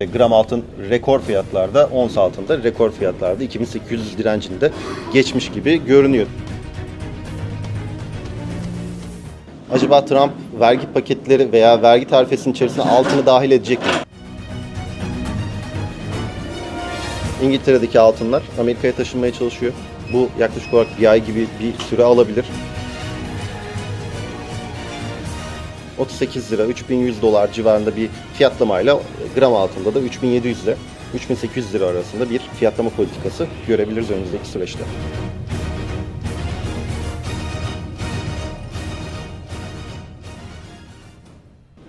Gram altın rekor fiyatlarda, ons altında rekor fiyatlarda 2800 direncinde geçmiş gibi görünüyor. Acaba Trump vergi paketleri veya vergi tarifesinin içerisine altını dahil edecek mi? İngiltere'deki altınlar Amerika'ya taşınmaya çalışıyor. Bu yaklaşık olarak bir ay gibi bir süre alabilir. 38 lira, 3100 dolar civarında bir fiyatlamayla gram altında da 3700 ile 3800 lira arasında bir fiyatlama politikası görebiliriz önümüzdeki süreçte.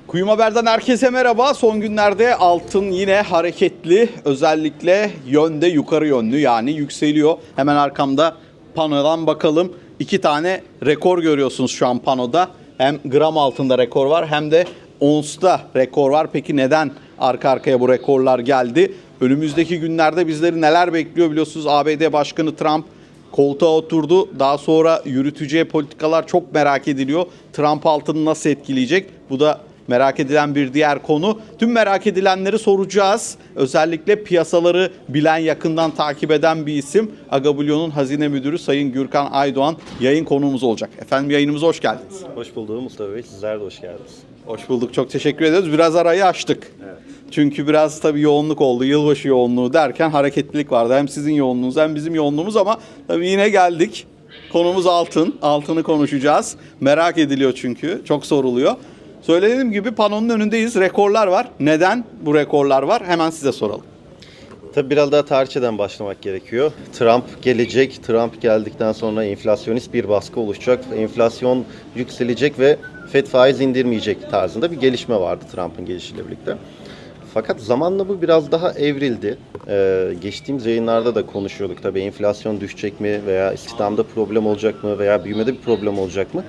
Kuyum Haber'den herkese merhaba. Son günlerde altın yine hareketli. Özellikle yönde yukarı yönlü yani yükseliyor. Hemen arkamda panodan bakalım. İki tane rekor görüyorsunuz şu an panoda. Hem gram altında rekor var hem de onsta rekor var. Peki neden arka arkaya bu rekorlar geldi? Önümüzdeki günlerde bizleri neler bekliyor biliyorsunuz ABD Başkanı Trump koltuğa oturdu. Daha sonra yürüteceği politikalar çok merak ediliyor. Trump altını nasıl etkileyecek? Bu da merak edilen bir diğer konu. Tüm merak edilenleri soracağız. Özellikle piyasaları bilen, yakından takip eden bir isim. Agabulyon'un hazine müdürü Sayın Gürkan Aydoğan yayın konuğumuz olacak. Efendim yayınımıza hoş geldiniz. Hoş bulduk Mustafa Bey. Sizler de hoş geldiniz. Hoş bulduk. Çok teşekkür ediyoruz. Biraz arayı açtık. Çünkü biraz tabii yoğunluk oldu. Yılbaşı yoğunluğu derken hareketlilik vardı. Hem sizin yoğunluğunuz hem bizim yoğunluğumuz ama tabii yine geldik. Konumuz altın. Altını konuşacağız. Merak ediliyor çünkü. Çok soruluyor. Söylediğim gibi panonun önündeyiz. Rekorlar var. Neden bu rekorlar var? Hemen size soralım. Tabii biraz daha tarihçeden başlamak gerekiyor. Trump gelecek. Trump geldikten sonra enflasyonist bir baskı oluşacak. Enflasyon yükselecek ve Fed faiz indirmeyecek tarzında bir gelişme vardı Trump'ın gelişiyle birlikte. Fakat zamanla bu biraz daha evrildi. Ee, geçtiğimiz yayınlarda da konuşuyorduk tabii enflasyon düşecek mi veya istihdamda problem olacak mı veya büyümede bir problem olacak mı?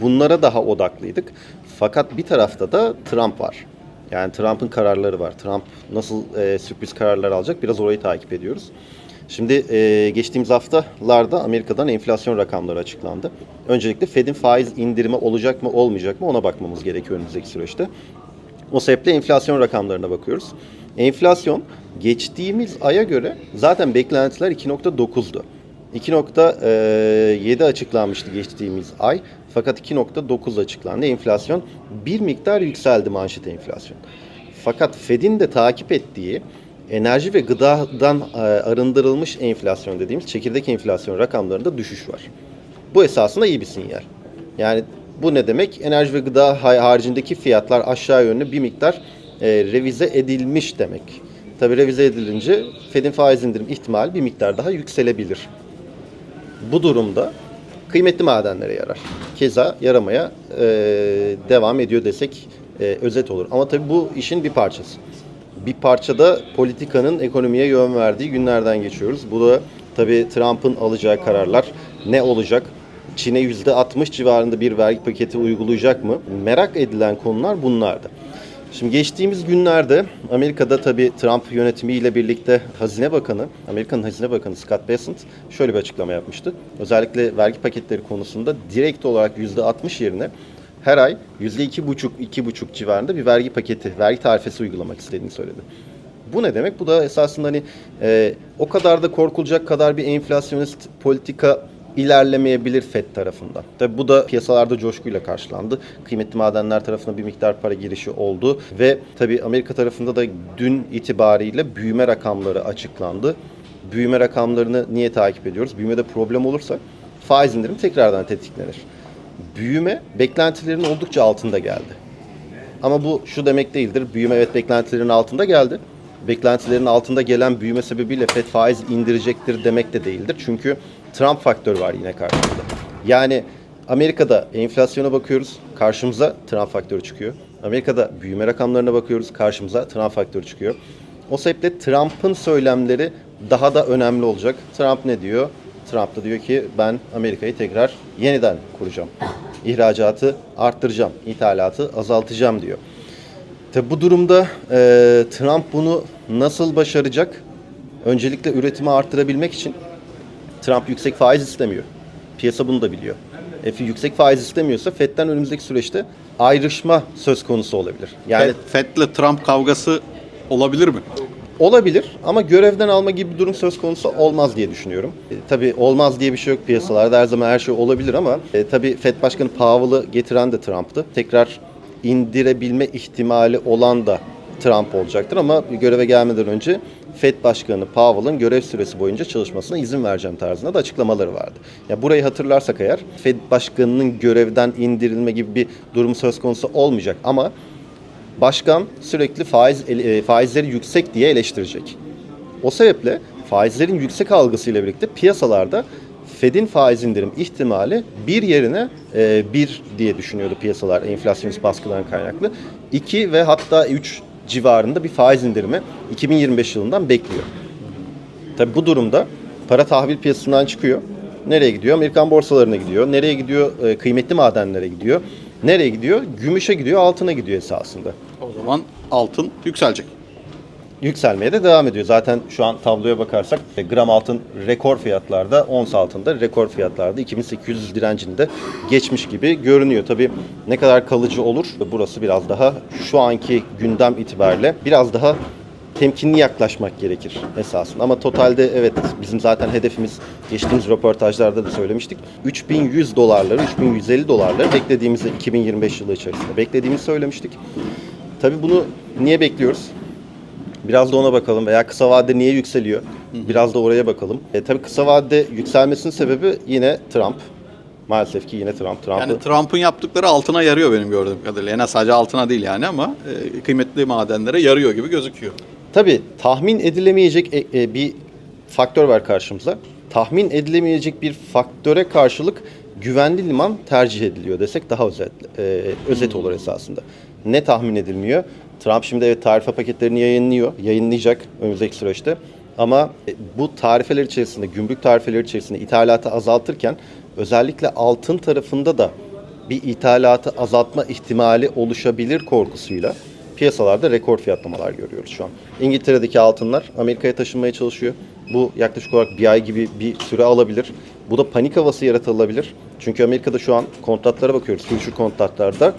Bunlara daha odaklıydık. Fakat bir tarafta da Trump var. Yani Trump'ın kararları var. Trump nasıl e, sürpriz kararlar alacak biraz orayı takip ediyoruz. Şimdi e, geçtiğimiz haftalarda Amerika'dan enflasyon rakamları açıklandı. Öncelikle Fed'in faiz indirimi olacak mı olmayacak mı ona bakmamız gerekiyor önümüzdeki süreçte. O sebeple enflasyon rakamlarına bakıyoruz. Enflasyon geçtiğimiz aya göre zaten beklentiler 2.9'du. 2.7 açıklanmıştı geçtiğimiz ay. Fakat 2.9 açıklandı. Enflasyon bir miktar yükseldi manşet enflasyon. Fakat Fed'in de takip ettiği enerji ve gıdadan e, arındırılmış enflasyon dediğimiz çekirdek enflasyon rakamlarında düşüş var. Bu esasında iyi bir sinyal. Yani bu ne demek? Enerji ve gıda haricindeki fiyatlar aşağı yönlü bir miktar e, revize edilmiş demek. Tabi revize edilince Fed'in faiz indirim ihtimali bir miktar daha yükselebilir. Bu durumda kıymetli madenlere yarar. Keza yaramaya e, devam ediyor desek e, özet olur. Ama tabii bu işin bir parçası. Bir parçada politikanın ekonomiye yön verdiği günlerden geçiyoruz. Bu da tabii Trump'ın alacağı kararlar ne olacak? Çin'e %60 civarında bir vergi paketi uygulayacak mı? Merak edilen konular bunlardı. Şimdi geçtiğimiz günlerde Amerika'da tabii Trump yönetimiyle birlikte Hazine Bakanı, Amerika'nın Hazine Bakanı Scott Bessent şöyle bir açıklama yapmıştı. Özellikle vergi paketleri konusunda direkt olarak %60 yerine her ay %2,5-2,5 civarında bir vergi paketi, vergi tarifesi uygulamak istediğini söyledi. Bu ne demek? Bu da esasında hani e, o kadar da korkulacak kadar bir enflasyonist politika ilerlemeyebilir FED tarafından. Tabi bu da piyasalarda coşkuyla karşılandı. Kıymetli madenler tarafına bir miktar para girişi oldu ve tabi Amerika tarafında da dün itibariyle büyüme rakamları açıklandı. Büyüme rakamlarını niye takip ediyoruz? Büyümede problem olursa faiz indirimi tekrardan tetiklenir. Büyüme beklentilerin oldukça altında geldi. Ama bu şu demek değildir. Büyüme evet beklentilerin altında geldi. Beklentilerin altında gelen büyüme sebebiyle FED faiz indirecektir demek de değildir. Çünkü Trump faktörü var yine karşımızda. Yani Amerika'da enflasyona bakıyoruz, karşımıza Trump faktörü çıkıyor. Amerika'da büyüme rakamlarına bakıyoruz, karşımıza Trump faktörü çıkıyor. O sebeple Trump'ın söylemleri daha da önemli olacak. Trump ne diyor? Trump da diyor ki ben Amerika'yı tekrar yeniden kuracağım. İhracatı arttıracağım, ithalatı azaltacağım diyor. Tabi bu durumda e, Trump bunu nasıl başaracak? Öncelikle üretimi arttırabilmek için Trump yüksek faiz istemiyor. Piyasa bunu da biliyor. E, yüksek faiz istemiyorsa FED'den önümüzdeki süreçte ayrışma söz konusu olabilir. Yani Fed, Fed'le Trump kavgası Olabilir mi? Olabilir ama görevden alma gibi bir durum söz konusu olmaz diye düşünüyorum. E, tabii olmaz diye bir şey yok piyasalarda. Her zaman her şey olabilir ama e, tabii FED Başkanı Powell'ı getiren de Trump'tı. Tekrar indirebilme ihtimali olan da Trump olacaktır ama göreve gelmeden önce FED Başkanı Powell'ın görev süresi boyunca çalışmasına izin vereceğim tarzında da açıklamaları vardı. Ya burayı hatırlarsak eğer FED Başkanı'nın görevden indirilme gibi bir durum söz konusu olmayacak ama başkan sürekli faiz e, faizleri yüksek diye eleştirecek. O sebeple faizlerin yüksek algısıyla birlikte piyasalarda Fed'in faiz indirim ihtimali bir yerine e, bir diye düşünüyordu piyasalar enflasyonist baskıdan kaynaklı. 2 ve hatta 3 civarında bir faiz indirimi 2025 yılından bekliyor. Tabi bu durumda para tahvil piyasasından çıkıyor. Nereye gidiyor? Amerikan borsalarına gidiyor. Nereye gidiyor? E, kıymetli madenlere gidiyor. Nereye gidiyor? Gümüşe gidiyor, altına gidiyor esasında. O zaman altın yükselecek. Yükselmeye de devam ediyor. Zaten şu an tabloya bakarsak e, gram altın rekor fiyatlarda, ons altında rekor fiyatlarda 2800 direncini de geçmiş gibi görünüyor. Tabii ne kadar kalıcı olur? Burası biraz daha şu anki gündem itibariyle biraz daha temkinli yaklaşmak gerekir esasında. Ama totalde evet bizim zaten hedefimiz geçtiğimiz röportajlarda da söylemiştik. 3100 dolarları, 3150 dolarları beklediğimizi 2025 yılı içerisinde beklediğimizi söylemiştik. Tabii bunu niye bekliyoruz? Biraz da ona bakalım veya kısa vadede niye yükseliyor? Biraz da oraya bakalım. E, tabii kısa vadede yükselmesinin sebebi yine Trump. Maalesef ki yine Trump. Trump'ı Yani Trump'ın yaptıkları altına yarıyor benim gördüğüm kadarıyla. Az sadece altına değil yani ama e, kıymetli madenlere yarıyor gibi gözüküyor. Tabii tahmin edilemeyecek e, e, bir faktör var karşımıza. Tahmin edilemeyecek bir faktöre karşılık güvenli liman tercih ediliyor desek daha özet, e, özet olur esasında. Ne tahmin edilmiyor? Trump şimdi evet tarife paketlerini yayınlıyor, yayınlayacak önümüzdeki süreçte. Ama e, bu tarifeler içerisinde, gümrük tarifeleri içerisinde ithalatı azaltırken özellikle altın tarafında da bir ithalatı azaltma ihtimali oluşabilir korkusuyla piyasalarda rekor fiyatlamalar görüyoruz şu an. İngiltere'deki altınlar Amerika'ya taşınmaya çalışıyor. Bu yaklaşık olarak bir ay gibi bir süre alabilir. Bu da panik havası yaratılabilir. Çünkü Amerika'da şu an kontratlara bakıyoruz. Future kontratlarda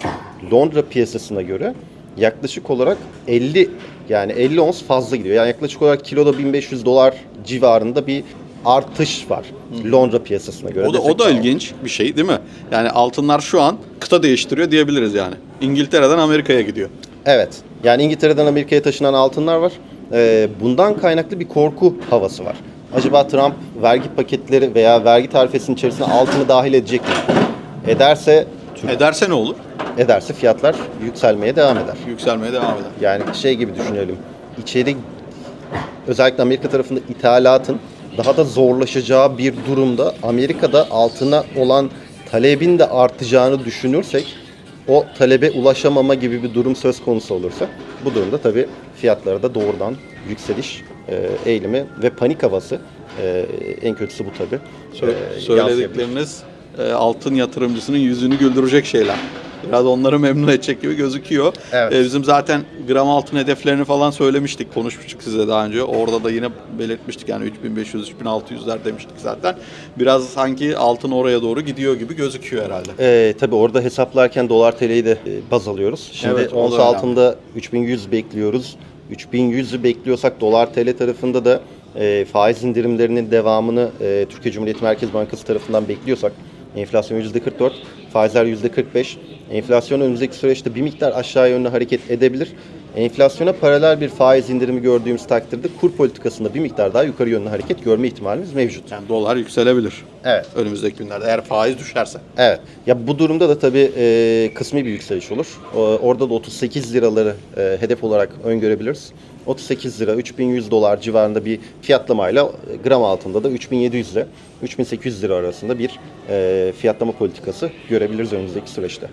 Londra piyasasına göre yaklaşık olarak 50 yani 50 ons fazla gidiyor. Yani yaklaşık olarak kiloda 1500 dolar civarında bir artış var Londra piyasasına göre. O da, o da tamam. ilginç bir şey değil mi? Yani altınlar şu an kıta değiştiriyor diyebiliriz yani. İngiltere'den Amerika'ya gidiyor. Evet. Yani İngiltere'den Amerika'ya taşınan altınlar var. Ee, bundan kaynaklı bir korku havası var. Acaba Trump vergi paketleri veya vergi tarifesinin içerisine altını dahil edecek mi? Ederse Ederse ne olur? Ederse fiyatlar yükselmeye devam eder. Yükselmeye devam eder. Yani şey gibi düşünelim. İçeri özellikle Amerika tarafında ithalatın daha da zorlaşacağı bir durumda Amerika'da altına olan talebin de artacağını düşünürsek o talebe ulaşamama gibi bir durum söz konusu olursa bu durumda tabii fiyatlara da doğrudan yükseliş e, eğilimi ve panik havası e, en kötüsü bu tabii. Sö- e, söyledikleriniz e, altın yatırımcısının yüzünü güldürecek şeyler. Biraz onları memnun edecek gibi gözüküyor. Evet. E, bizim zaten gram altın hedeflerini falan söylemiştik, konuşmuştuk size daha önce. Orada da yine belirtmiştik yani 3500-3600'ler demiştik zaten. Biraz sanki altın oraya doğru gidiyor gibi gözüküyor herhalde. Ee, tabii orada hesaplarken dolar TL'yi de e, baz alıyoruz. Şimdi Evet, ons altında 3100 bekliyoruz. 3100'ü bekliyorsak dolar TL tarafında da e, faiz indirimlerinin devamını e, Türkiye Cumhuriyeti Merkez Bankası tarafından bekliyorsak enflasyon %44, faizler %45. Enflasyon önümüzdeki süreçte bir miktar aşağı yönlü hareket edebilir. Enflasyona paralel bir faiz indirimi gördüğümüz takdirde kur politikasında bir miktar daha yukarı yönlü hareket görme ihtimalimiz mevcut. Yani dolar yükselebilir. Evet. Önümüzdeki günlerde eğer faiz düşerse. Evet. Ya bu durumda da tabii e, kısmi bir yükseliş olur. O, orada da 38 liraları e, hedef olarak öngörebiliriz. 38 lira, 3100 dolar civarında bir fiyatlamayla e, gram altında da 3700 ile 3800 lira arasında bir e, fiyatlama politikası görebiliriz önümüzdeki süreçte.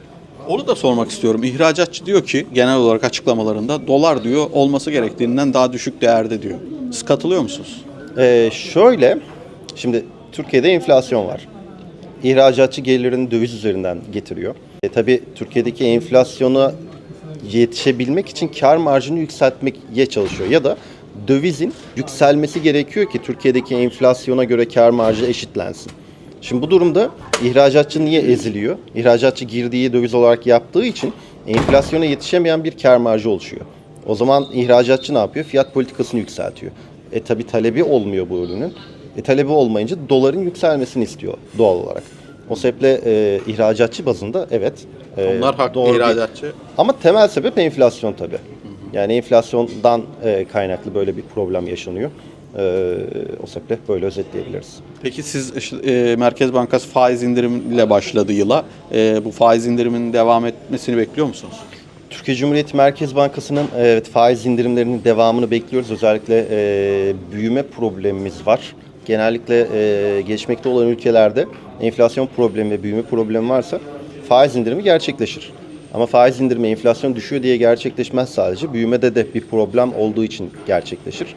Onu da sormak istiyorum. İhracatçı diyor ki genel olarak açıklamalarında dolar diyor olması gerektiğinden daha düşük değerde diyor. Siz katılıyor musunuz? Ee, şöyle, şimdi Türkiye'de enflasyon var. İhracatçı gelirlerini döviz üzerinden getiriyor. E, tabii Türkiye'deki enflasyona yetişebilmek için kar marjını yükseltmeye çalışıyor. Ya da dövizin yükselmesi gerekiyor ki Türkiye'deki enflasyona göre kar marjı eşitlensin. Şimdi bu durumda ihracatçı niye eziliyor? İhracatçı girdiği döviz olarak yaptığı için enflasyona yetişemeyen bir kar marjı oluşuyor. O zaman ihracatçı ne yapıyor? Fiyat politikasını yükseltiyor. E tabi talebi olmuyor bu ürünün. E talebi olmayınca doların yükselmesini istiyor doğal olarak. O sebeple e, ihracatçı bazında evet. e, Onlar haklı doğru ihracatçı. Ama temel sebep enflasyon tabi. Yani enflasyondan e, kaynaklı böyle bir problem yaşanıyor. E, o sebeple böyle özetleyebiliriz. Peki siz e, Merkez Bankası faiz indirimiyle başladı yıla. E, bu faiz indiriminin devam etmesini bekliyor musunuz? Türkiye Cumhuriyeti Merkez Bankası'nın evet, faiz indirimlerinin devamını bekliyoruz. Özellikle e, büyüme problemimiz var. Genellikle e, gelişmekte olan ülkelerde enflasyon problemi ve büyüme problemi varsa faiz indirimi gerçekleşir. Ama faiz indirimi enflasyon düşüyor diye gerçekleşmez sadece. Büyümede de bir problem olduğu için gerçekleşir.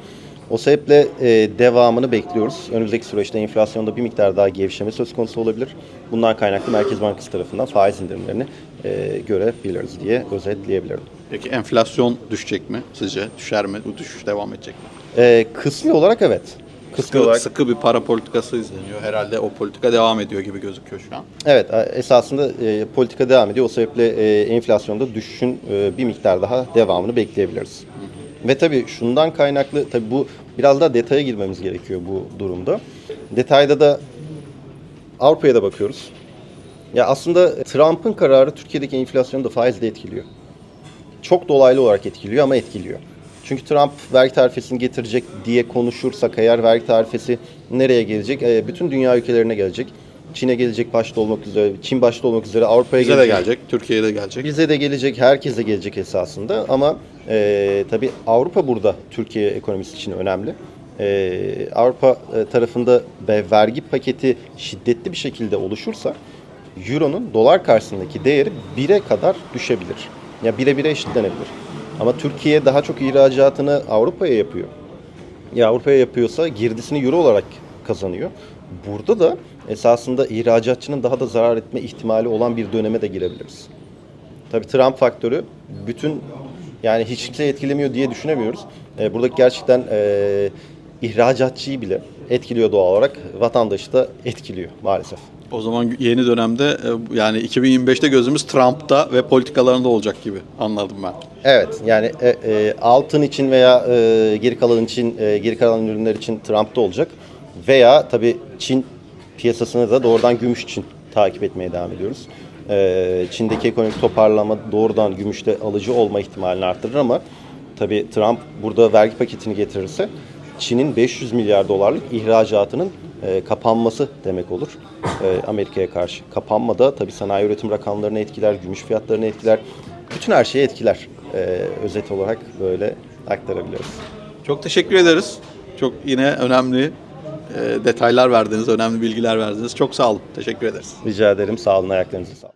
O sebeple e, devamını bekliyoruz. Önümüzdeki süreçte enflasyonda bir miktar daha gevşeme söz konusu olabilir. Bundan kaynaklı Merkez Bankası tarafından faiz indirimlerini e, görebiliriz diye özetleyebilirim. Peki enflasyon düşecek mi sizce? Düşer mi? Bu düşüş devam edecek mi? E, kısmi olarak evet. Kısmi Sıkı, olarak sıkı bir para politikası izleniyor. Herhalde o politika devam ediyor gibi gözüküyor şu an. evet esasında e, politika devam ediyor. O sebeple e, enflasyonda düşüşün e, bir miktar daha devamını bekleyebiliriz. Ve tabii şundan kaynaklı tabii bu biraz daha detaya girmemiz gerekiyor bu durumda. Detayda da Avrupa'ya da bakıyoruz. Ya aslında Trump'ın kararı Türkiye'deki enflasyonu da faizle etkiliyor. Çok dolaylı olarak etkiliyor ama etkiliyor. Çünkü Trump vergi tarifesini getirecek diye konuşursak eğer vergi tarifesi nereye gelecek? E, bütün dünya ülkelerine gelecek. Çin'e gelecek başta olmak üzere, Çin başta olmak üzere Avrupa'ya Bize de gelecek. gelecek, Türkiye'ye de gelecek. Bize de gelecek, herkese gelecek esasında ama e, tabii Avrupa burada Türkiye ekonomisi için önemli. E, Avrupa tarafında ve vergi paketi şiddetli bir şekilde oluşursa Euro'nun dolar karşısındaki değeri 1'e kadar düşebilir. Ya 1'e 1'e eşitlenebilir. Ama Türkiye daha çok ihracatını Avrupa'ya yapıyor. Ya Avrupa'ya yapıyorsa girdisini euro olarak kazanıyor. Burada da esasında ihracatçının daha da zarar etme ihtimali olan bir döneme de girebiliriz. Tabii Trump faktörü bütün yani hiç kimse etkilemiyor diye düşünemiyoruz. E, buradaki gerçekten e, ihracatçıyı bile etkiliyor doğal olarak. Vatandaşı da etkiliyor maalesef. O zaman yeni dönemde e, yani 2025'te gözümüz Trump'ta ve politikalarında olacak gibi anladım ben. Evet yani e, e, altın için veya e, geri kalan için e, geri kalan ürünler için Trump'ta olacak veya tabii Çin piyasasını da doğrudan gümüş için takip etmeye devam ediyoruz. E, Çin'deki ekonomik toparlama doğrudan gümüşte alıcı olma ihtimalini arttırır ama tabii Trump burada vergi paketini getirirse Çin'in 500 milyar dolarlık ihracatının e, kapanması demek olur e, Amerika'ya karşı. Kapanma da tabii sanayi üretim rakamlarını etkiler, gümüş fiyatlarını etkiler. Bütün her şeyi etkiler. E, özet olarak böyle aktarabiliyoruz. Çok teşekkür ederiz. Çok yine önemli e, detaylar verdiniz, önemli bilgiler verdiniz. Çok sağ olun. Teşekkür ederiz. Rica ederim. Sağ olun. Ayaklarınıza sağlık.